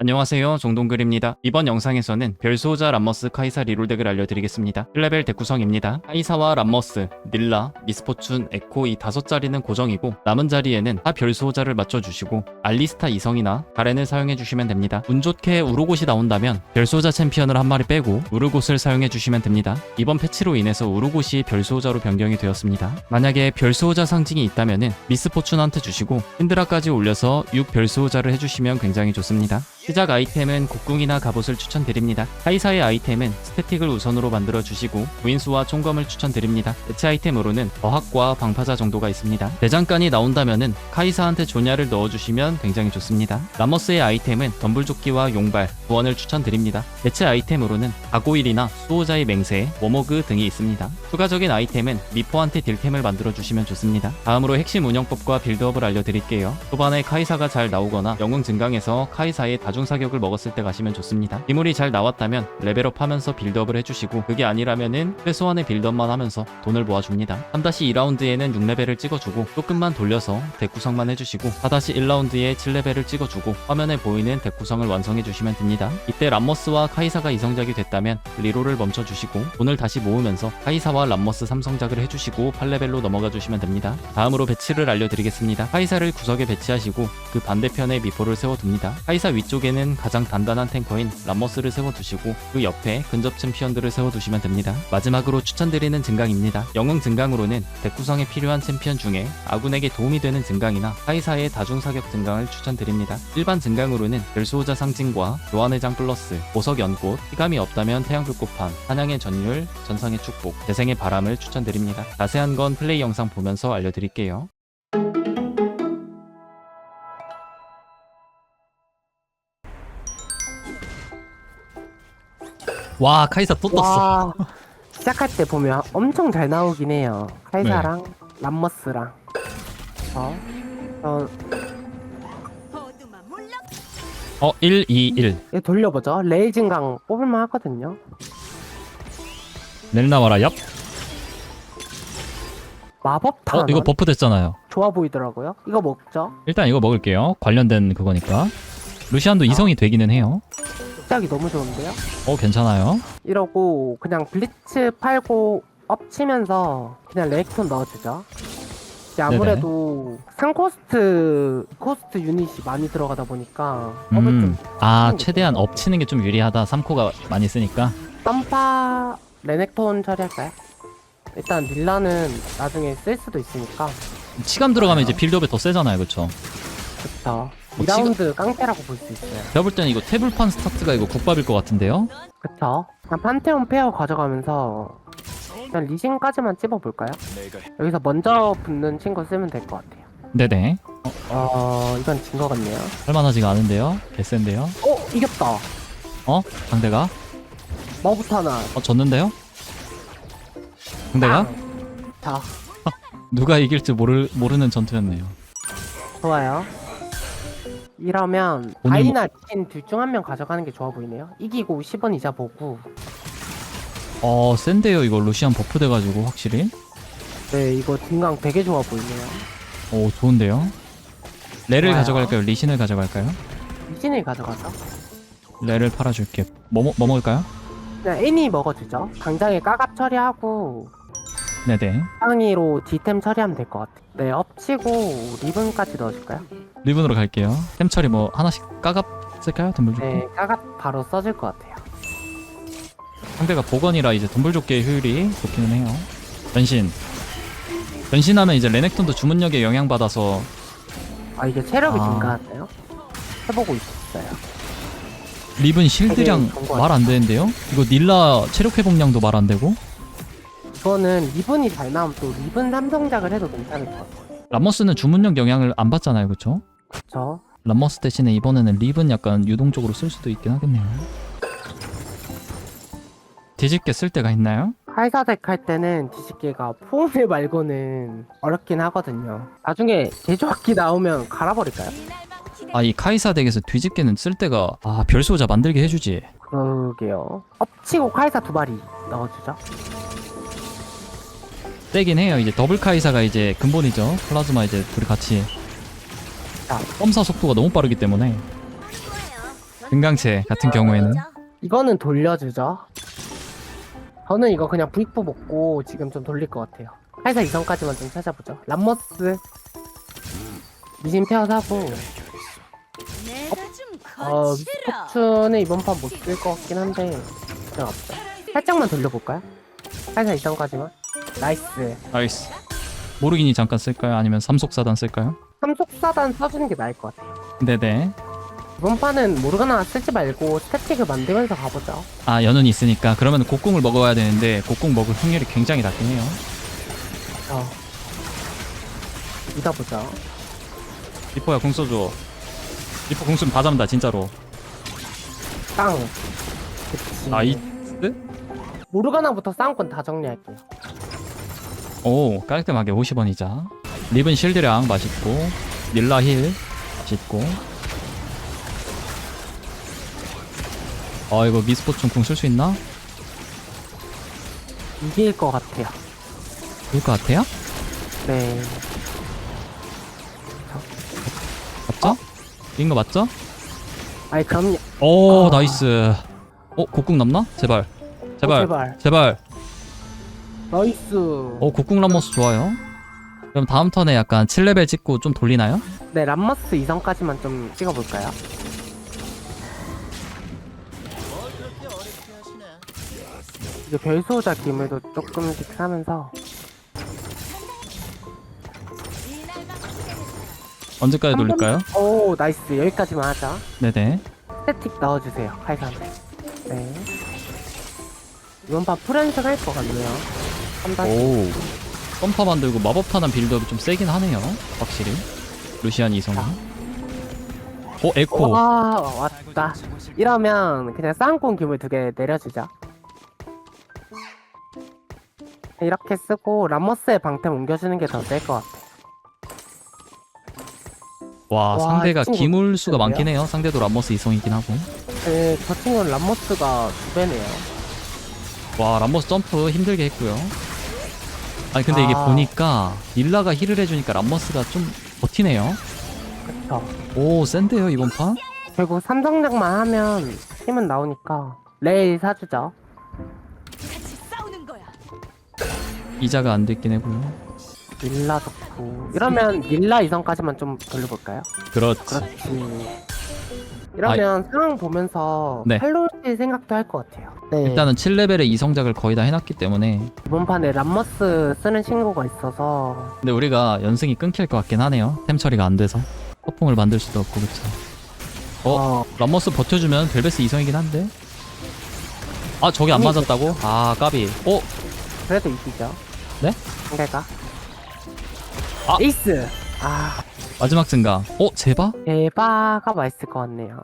안녕하세요. 종동글입니다. 이번 영상에서는 별수호자 람머스 카이사 리롤덱을 알려드리겠습니다. 1레벨 덱 구성입니다. 카이사와 람머스, 닐라, 미스포춘, 에코 이 다섯 자리는 고정이고 남은 자리에는 타 별수호자를 맞춰주시고 알리스타 이성이나 가렌을 사용해주시면 됩니다. 운 좋게 우르곳이 나온다면 별수호자 챔피언을 한 마리 빼고 우르곳을 사용해주시면 됩니다. 이번 패치로 인해서 우르곳이 별수호자로 변경이 되었습니다. 만약에 별수호자 상징이 있다면은 미스포춘한테 주시고 힌드라까지 올려서 6 별수호자를 해주시면 굉장히 좋습니다 시작 아이템은 곡궁이나 갑옷을 추천드립니다. 카이사의 아이템은 스태틱을 우선으로 만들어 주시고 무인수와 총검을 추천드립니다. 대체 아이템으로는 어학과 방파자 정도가 있습니다. 대장간이 나온다면은 카이사한테 조냐를 넣어주시면 굉장히 좋습니다. 라머스의 아이템은 덤불조끼와 용발, 구원을 추천드립니다. 대체 아이템으로는 아고일이나 수호자의 맹세, 워머그 등이 있습니다. 추가적인 아이템은 미포한테 딜템을 만들어 주시면 좋습니다. 다음으로 핵심 운영법과 빌드업을 알려드릴게요. 초반에 카이사가 잘 나오거나 영웅 증강에서 카이사의 다중 사격을 먹었을 때 가시면 좋습니다. 기물이 잘 나왔다면 레벨업 하면서 빌드업을 해주시고 그게 아니라면은 최소한의 빌드업만 하면서 돈을 모아줍니다. 3-2라운드에는 6레벨을 찍어주고 조금만 돌려서 덱 구성만 해주시고 4-1라운드에 7레벨을 찍어주고 화면에 보이는 덱 구성을 완성해주시면 됩니다. 이때 람머스와 카이사가 이성작이 됐다면 리롤을 멈춰주시고 돈을 다시 모으면서 카이사와 람머스 삼성작을 해주시고 8레벨로 넘어가 주시면 됩니다. 다음으로 배치를 알려드리겠습니다. 카이사를 구석에 배치하시고 그 반대편에 미포를 세워둡니다. 카이사 위쪽에 는 가장 단단한 탱커인 람머스를 세워두시고 그 옆에 근접 챔피언들을 세워두시면 됩니다. 마지막으로 추천드리는 증강입니다. 영웅 증강으로는 덱 구성에 필요한 챔피언 중에 아군에게 도움이 되는 증강이나 카이사의 다중 사격 증강을 추천드립니다. 일반 증강으로는 별수호자 상징과 교환회장 플러스, 보석 연꽃, 희감이 없다면 태양불꽃판, 사냥의 전율, 전상의 축복, 재생의 바람을 추천드립니다. 자세한 건 플레이 영상 보면서 알려드릴게요. 와 카이사 또 떴어 와 시작할 때 보면 엄청 잘 나오긴 해요. 카이사랑 네. 람머스랑. 어, 어, 어 1, 2, 1 이거 돌려보죠. 레이징강 뽑을만 하거든요. 넬 나와라 얍 마법 탄 어, 이거 버프 됐잖아요 좋아 보이더라고요. 이거 먹죠. 일단 이거 먹을게요 관련된 그거니까 루시안도 이성이 되기는 해요 시작이 너무 좋은데요. 어 괜찮아요 이러고 그냥 블리츠 팔고 엎치면서 그냥 레이톤 넣어주죠. 이제 아무래도 3코스트 코스트 유닛이 많이 들어가다 보니까 업을 음. 좀아 최대한 엎치는 게 좀 유리하다 3코가 많이 쓰니까 썸파 레넥톤 처리할까요? 일단 닐라는 나중에 쓸 수도 있으니까 치감 들어가면 이제 빌드업이 더 세잖아요 그쵸 그쵸 어, 2라운드 깡패라고 볼 수 있어요. 제가 볼 때는 이거 태블판 스타트가 이거 국밥일 것 같은데요? 그쵸? 그냥 판테온 페어 가져가면서 그냥 리신까지만 찝어볼까요? 여기서 먼저 붙는 친구 쓰면 될 것 같아요. 네네. 어 이건 진 것 같네요. 할만하지가 않은데요? 개센데요? 어 이겼다. 어? 상대가? 하나. 어 졌는데요? 상대가? 자. 누가 이길지 모르, 모르는 전투였네요. 좋아요 이러면 바이나 리신 둘 중 한 명 가져가는 게 좋아 보이네요. 이기고 10원 이자 보고. 어 센데요 이거 루시안 버프 돼가지고 확실히? 네 이거 등강 되게 좋아 보이네요. 오 좋은데요? 레를 좋아요. 가져갈까요? 리신을 가져갈까요? 리신을 가져가죠. 레를 팔아줄게. 뭐, 먹- 뭐 먹을까요? 그냥 애니 먹어주죠. 당장에 까갑 처리하고 네네 상의로 디템 처리하면 될 것 같아요 네 엎치고 리븐까지 넣어줄까요? 리븐으로 갈게요 템 처리 뭐 하나씩 까갑 쓸까요? 덤불조끼 네 까갑 바로 써줄 것 같아요 상대가 복원이라 이제 덤불조끼의 효율이 좋기는 해요 변신 변신하면 이제 레넥톤도 주문력에 영향받아서 아 이게 체력이 아. 증가하나요? 해보고 있었어요 리븐 실드량 되게 좋은 것말안 되는데요? 이거 닐라 체력 회복량도 말 안 되고 이거는 리븐이 잘 나오면 또 리븐 삼성작을 해도 괜찮을 것 같아요 람머스는 주문력 영향을 안 받잖아요 그쵸? 그쵸? 람머스 대신에 이번에는 리븐 약간 유동적으로 쓸 수도 있긴 하겠네요 뒤집게 쓸 때가 있나요? 칼사덱 할 때는 뒤집개가 포옹을 말고는 어렵긴 하거든요 나중에 제조학기 나오면 갈아버릴까요? 아 이 카이사 덱에서 뒤집개는 쓸 때가 아 별소자 만들게 해주지 그러게요 엎치고 칼사 두 마리 넣어주죠 세긴 해요 이제 더블 카이사가 이제 근본이죠 플라즈마 이제 둘이 같이 자. 펌사 속도가 너무 빠르기 때문에 금강채 같은 경우에는 이거는 돌려주죠. 저는 이거 그냥 부익부 먹고 지금 좀 돌릴 것 같아요. 회사 이성까지만 좀 찾아보죠. 람머스 미신 페어 사고 어 미스포츠는 이번 판 못 쓸 것 같긴 한데 그냥 없죠. 살짝만 돌려볼까요? 회사 이성까지만. 나이스. 나이스 모르기니 잠깐 쓸까요? 아니면 삼속사단 쓸까요? 삼속사단 써주는 게 나을 것 같아요. 네네 이번 판은 모르가나 쓰지 말고 스태틱을 만들면서 가보죠. 아 연운이 있으니까 그러면 곡궁을 먹어야 되는데 곡궁 먹을 확률이 굉장히 낮긴 해요 어. 믿어보죠. 리퍼야 궁 써줘 리퍼 궁 쓰면 다 잡는다 진짜로 땅. 그치. 나이스 모르가나부터 싸움권 다 정리할게요. 오 깔끔하게 50원이자 립은 실드량 맛있고 닐라 힐 맛있고 아 이거 미스포춘 궁쓸 수 있나? 이길 것 같아요. 이길 것 같아요? 네. 맞죠? 이긴 거 맞죠? 아니 그럼요. 오 아. 나이스 어 곡궁 남나? 제발 제발 어, 제발. 제발 나이스. 어 곡궁 람머스 좋아요 그럼 다음 턴에 약간 7레벨 찍고 좀 돌리나요? 네 람머스 이성까지만 좀 찍어볼까요? 이제 별소자 기물도 조금씩 사면서 언제까지 한 번- 돌릴까요? 오 나이스 여기까지만 하자. 네네 스태틱 넣어주세요 칼산. 네. 이번 판 풀연습 할것 같네요. 오 펌파 만들고 마법 타는 빌드업이 좀 세긴 하네요 확실히 루시안 이성이 어 에코 와 왔다. 이러면 그냥 쌍권 기물 두 개 내려주자. 이렇게 쓰고 람머스의 방템 옮겨주는 게 더 셀 것 같아. 와 와, 상대가 이 친구 기물 수가 진짜요? 많긴 해요 상대도 람머스 이성이긴 하고 네, 저 친구는 람머스가 두 배네요. 와 람머스 점프 힘들게 했고요 아니 근데 이게 아. 보니까 닐라가 힐을 해주니까 람머스가 좀 버티네요 그쵸. 오 센데요 이번 판? 결국 삼성작만 하면 힘은 나오니까 레일 사주죠. 같이 싸우는 거야. 이자가 안 됐긴 해고요 릴라 좋고 이러면 릴라 이성까지만 좀 돌려볼까요? 그렇지 그렇지. 이러면 상황 보면서 네. 팔로우일 생각도 할 것 같아요. 네. 일단은 7레벨의 이성작을 거의 다 해놨기 때문에 이번 판에 람머스 쓰는 친구가 있어서 근데 우리가 연승이 끊길 것 같긴 하네요 템 처리가 안 돼서 허풍을 만들 수도 없고 그쵸 어? 어, 람머스 버텨주면 벨베스 이성이긴 한데 아 저게 안 아니, 맞았다고? 아 까비 어? 그래도 이기죠. 네? 상대가. 아. 에이스. 아 마지막 증강 어? 제바? 에바가 맛있을 것 같네요.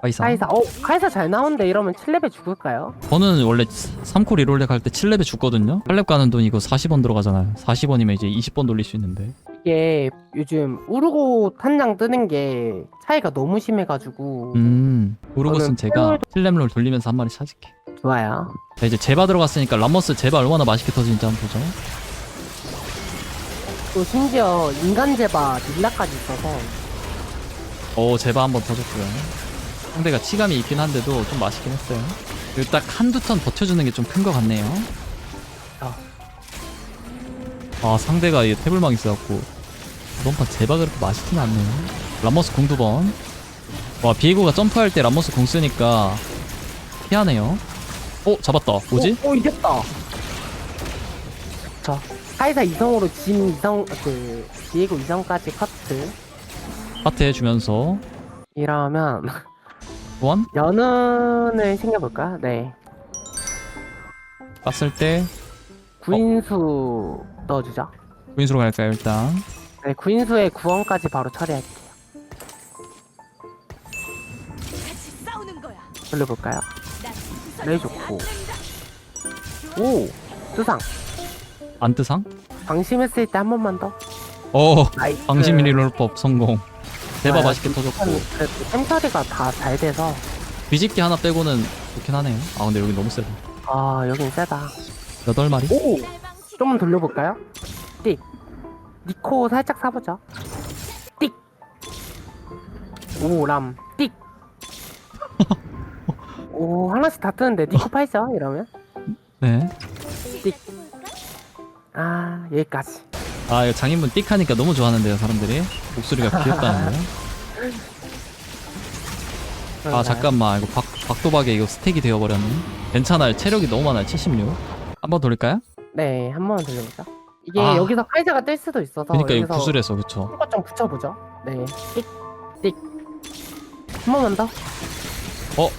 카이사 카이사. 어 카이사 잘 나오는데 이러면 7레벨 죽을까요? 저는 원래 3코 리롤렉 할때 7레벨 죽거든요 8렙 가는 돈 이거 40원 들어가잖아요 40원이면 이제 20번 돌릴 수 있는데 이게 요즘 우르고 탄장 뜨는 게 차이가 너무 심해가지고 음 우르고스는 저는 제가 7렙 롤 돌리면서 한 마리 찾을게 좋아요. 자 이제 제바 들어갔으니까 람머스 제바 얼마나 맛있게 터지는지 한번 보죠 또 심지어 인간 제바 닐라까지 있어서. 오 제바 한번 터졌고요. 상대가 치감이 있긴 한데도 좀 맛있긴 했어요. 그리고 딱 한두 턴 버텨주는 게 좀 큰 것 같네요. 아. 아 상대가 이 태블망 있어갖고 이번 판 제바 그렇게 맛있진 않네요. 람머스 공 두번. 와 비에고가 점프할 때 람머스 공 쓰니까 피하네요. 어 잡았다. 뭐지? 오, 오 이겼다. 저 카이사 이성으로 진 이성 그 디에고 이성까지 커트. 하트 해주면서 이러면 원 연은을 챙겨볼까? 네. 땄을 때 구인수 넣어주죠. 구인수로 갈까요 일단 네, 구인수의 구원까지 바로 처리할게요. 같이 싸우는 거야. 돌려볼까요? 난 레이 좋고. 오! 수상. 안뜨상? 방심했을 때 한 번만 더. 어 나이스. 방심 리롤법 성공 대박 좋아요. 맛있게 터졌고 그래도 템 처리가 다 잘 돼서 뒤집기 하나 빼고는 좋긴 하네요 아 근데 여기 너무 세다 아 여긴 세다. 8마리? 오! 좀 돌려볼까요? 띡. 니코 살짝 사보죠. 띡. 오, 람. 띡. 오 하나씩 다 뜨는데 니코 팔죠 이러면? 네. 아 여기까지 아 이거 장인분 띡 하니까 너무 좋아하는데요 사람들이 목소리가 귀엽다는 거요. 아 잠깐만 이거 박, 박도박에 이거 스택이 되어버렸네. 괜찮아요 체력이 너무 많아요 76. 한번 돌릴까요? 네, 한 번만 돌려보자. 이게 아. 여기서 카이사가 뜰 수도 있어서 그러니까 이거 구슬에서 그쵸. 한번 좀 붙여보죠. 네, 띡, 띡. 한 번만 더. 어?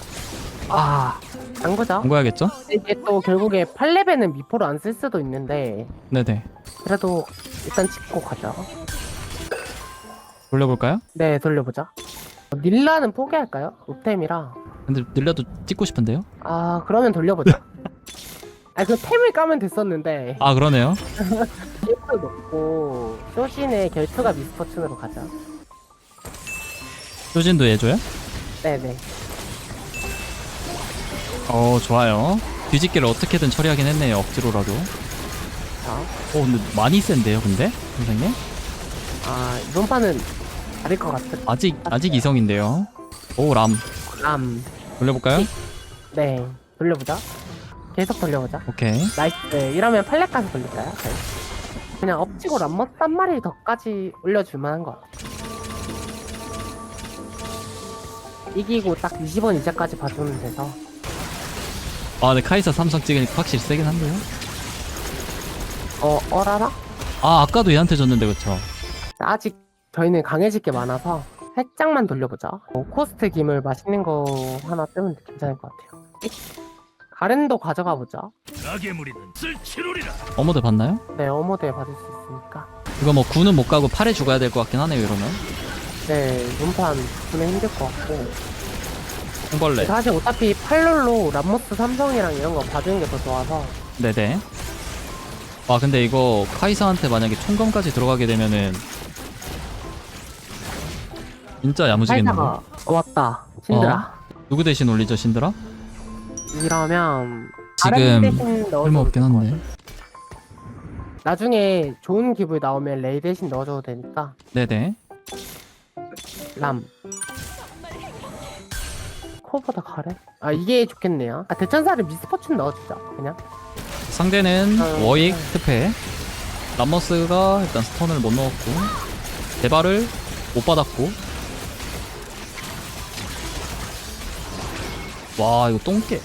아, 안 거야겠죠? 이게 또 결국에 8레벨은 미포를 안 쓸 수도 있는데 네네. 그래도 일단 찍고 가죠. 돌려볼까요? 네, 돌려보자. 닐라는 포기할까요? 옵템이라. 근데 늘려도 찍고 싶은데요? 아, 그러면 돌려보자. 아, 그 템을 까면 됐었는데 아 그러네요. 템을 놓고 쇼신의 결투가 미스포춘으로 가자. 효진도 해줘요? 네네. 어 좋아요. 뒤집기를 어떻게든 처리하긴 했네요 억지로라도. 자, 어 근데 많이 센데요 근데 선생님? 아 이번 판은 다를 것 같아. 아직 아직 이성인데요. 오람 람. 돌려볼까요? 네. 돌려보자. 계속 돌려보자. 오케이. 나이스. 이러면 팔레까지 돌릴까요? 네. 그냥 엎치고 람머스 한 마리 더까지 올려줄 만한 것 같아. 이기고 딱 20원 이자까지 봐주면 돼서. 아 근데 카이사 삼성 찍으니까 확실히 세긴 한데요. 어, 어라라? 아 아까도 얘한테 졌는데 그쵸? 아직 저희는 강해질 게 많아서 살짝만 돌려보자. 어, 코스트 김을 맛있는 거 하나 뜨면 괜찮을 것 같아요. 띡. 가렌도 가져가 보자. 악의 무리는 쓸치루리라 어머드 봤나요? 네, 어머드에 받을 수 있으니까. 이거 뭐 구는 못 가고 팔에 죽어야 될 것 같긴 하네요 이러면. 네, 눈판 보면 힘들 것 같고. 홍벌레. 사실 어차피 팔롤로 람모스 삼성이랑 이런 거 봐주는 게 더 좋아서. 네네. 아 근데 이거 카이사한테 만약에 총검까지 들어가게 되면은 진짜 야무지겠는데. 어, 왔다. 신드라. 누구 대신 올리죠 신드라? 이러면 지금 쓸모 없긴 될것 한데. 나중에 좋은 기분 나오면 레이 대신 넣어줘도 되니까 네네. 람. 코보다 가래? 아 이게 좋겠네요. 아 대천사를 미스포춘 넣어주자 그냥. 상대는 어, 워익 네. 특패. 람머스가 일단 스턴을 못 넣었고 대발을 못 받았고. 와 이거 똥개.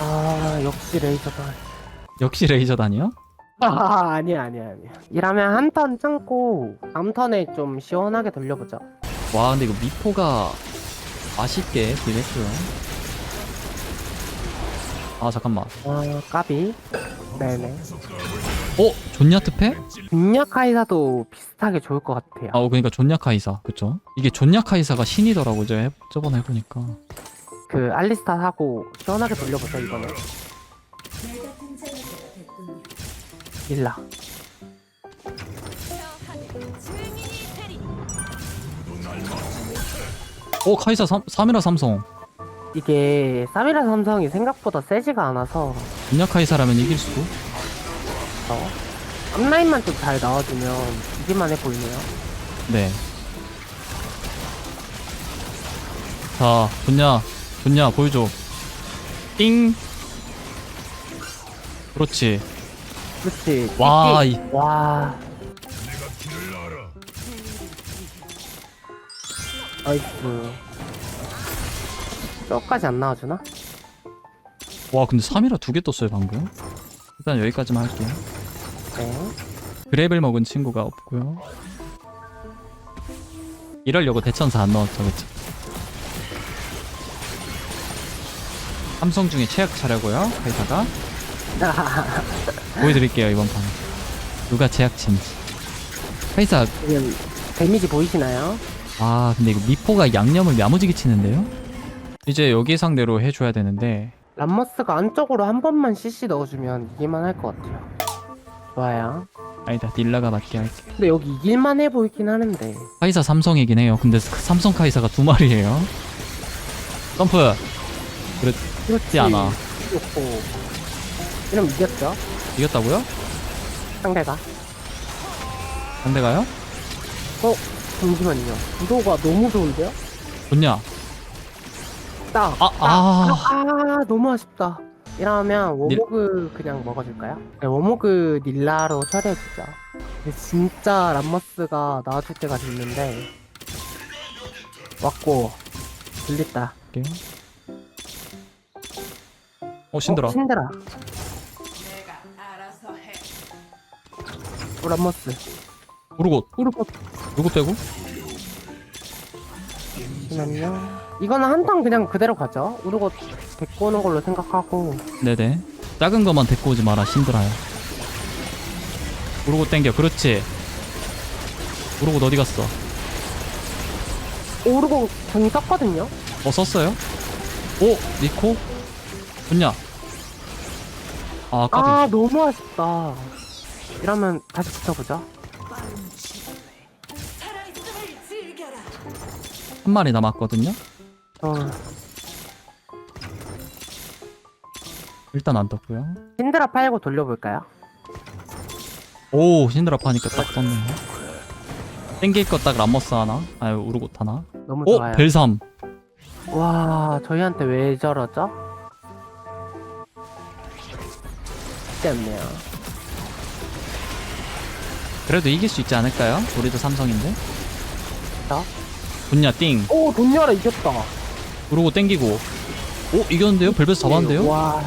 아 역시 레이저다. 역시 레이저단이요? 아 아니야 아니야 아니야. 이러면 한 턴 참고 다음 턴에 좀 시원하게 돌려보자. 와 근데 이거 미포가 맛있게 딜했고요. 아 잠깐만. 아 까비. 네네. 어? 존야 특패? 빅약 카이사도 비슷하게 좋을 것 같아요. 아, 어, 그러니까 존야 카이사, 그쵸? 이게 존야 카이사가 신이더라고 저 해- 저번에 해보니까. 그 알리스타 하고 시원하게 돌려보자 이번에. 일라. 어, 카이사 3, 3이라 삼성. 이게 사미라 삼성이 생각보다 세지가 않아서 존야 카이사라면 이길 수도. 어? 앞라인만 좀 잘 나와주면 이기만 해 보이네요. 네. 자, 존야, 존야 보여줘. 띵. 그렇지. 그렇지. 와. 이, 와. 나이스. 저까지 안 나와주나? 와, 근데 3이라 두 개 떴어요 방금. 일단 여기까지만 할게요. 네. 그랩을 먹은 친구가 없고요. 이러려고 대천사 안 넣었죠, 그쵸? 삼성 중에 최악 차려고요, 회사가. 보여드릴게요, 이번 판. 누가 제약친지. 회사, 지금 데미지 보이시나요? 아, 근데 이거 미포가 양념을 야무지게 치는데요? 이제 여기 상대로 해줘야 되는데, 람머스가 안쪽으로 한 번만 CC 넣어주면 이길만 할 것 같아요. 좋아요. 아니다, 딜라가 맞게 할게. 근데 여기 이길만 해 보이긴 하는데. 카이사 삼성이긴 해요. 근데 그 삼성 카이사가 두 마리예요. 점프! 그렇지 않아. 좋고. 이러면 이겼죠? 이겼다고요? 상대가. 상대가요? 어? 잠시만요. 구도가 너무 좋은데요? 좋냐? 아쉽다. 아, 아. 아, 너무 아쉽다. 이러면 워모그 그냥 먹어줄까요? 네, 워모그 닐라로 처리해주죠. 근데 진짜 람머스가 나와줄 때가 됐는데 왔고 들렸다. 오케이. 어 신들아 어, 신드라. 어, 람머스. 우르곳 우르고 누구 빼고? 잠시만요. 이거는 한탕 그냥 그대로 가죠. 우르고 데리고 오는 걸로 생각하고. 네네 작은 것만 데리고 오지 마라 신들아요 우르곳 땡겨 그렇지 우르곳 어디 갔어? 오르고 전 썼거든요. 어 썼어요? 오 니코? 좋냐? 아 까비 아 너무 아쉽다. 이러면 다시 붙어보죠. 한 마리 남았거든요 어, 일단 안 떴고요 신드라 팔고 돌려볼까요? 오 신드라 파니까 딱 떴네요 땡길 거딱 람머스 하나 아유 우르곳 하나 너무 오 좋아요. 벨삼 와 저희한테 왜 저러죠? 않네요. 그래도 이길 수 있지 않을까요? 우리도 삼성인데 자. 분야 띵오 돈녀라 이겼다. 그러고 땡기고 오 이겼는데요? 벨벳 잡았는데요? 와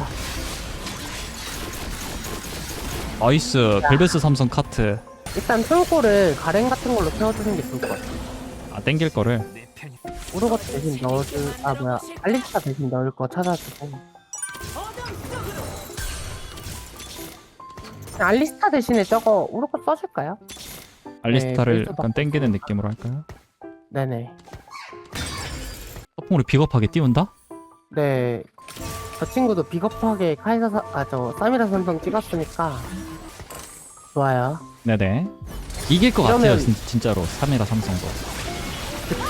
나이스 벨벳 삼성 카트 일단 창고를 가랭 같은 걸로 채워주는 게 좋을 것 같아. 아 땡길 거를 우르고 대신 넣어줄 아 뭐야 알리스타 대신 넣을 거 찾아주고. 알리스타 대신에 저거 우르고 써줄까요? 알리스타를 벨벳 약간 땡기는 느낌으로 할까요? 네네. 서풍으로 비겁하게 띄운다? 네. 저 친구도 비겁하게 카이사 사, 아, 저, 사미라 삼성 찍었으니까. 좋아요. 네네 이길 것 같아요 이러면- 진, 진짜로 3이라 삼성도 그쵸.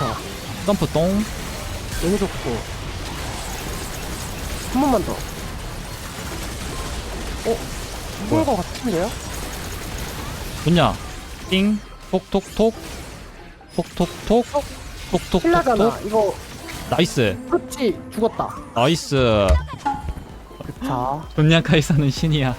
점프 똥 너무 좋고. 한 번만 더. 어? 이긴 것 같은데요? 분야 띵 톡톡톡 톡톡톡 킬라잖아. 톡톡톡톡 이거, 나이스 그렇지. 죽었다. 나이스 그쵸. 분야 카이사는 신이야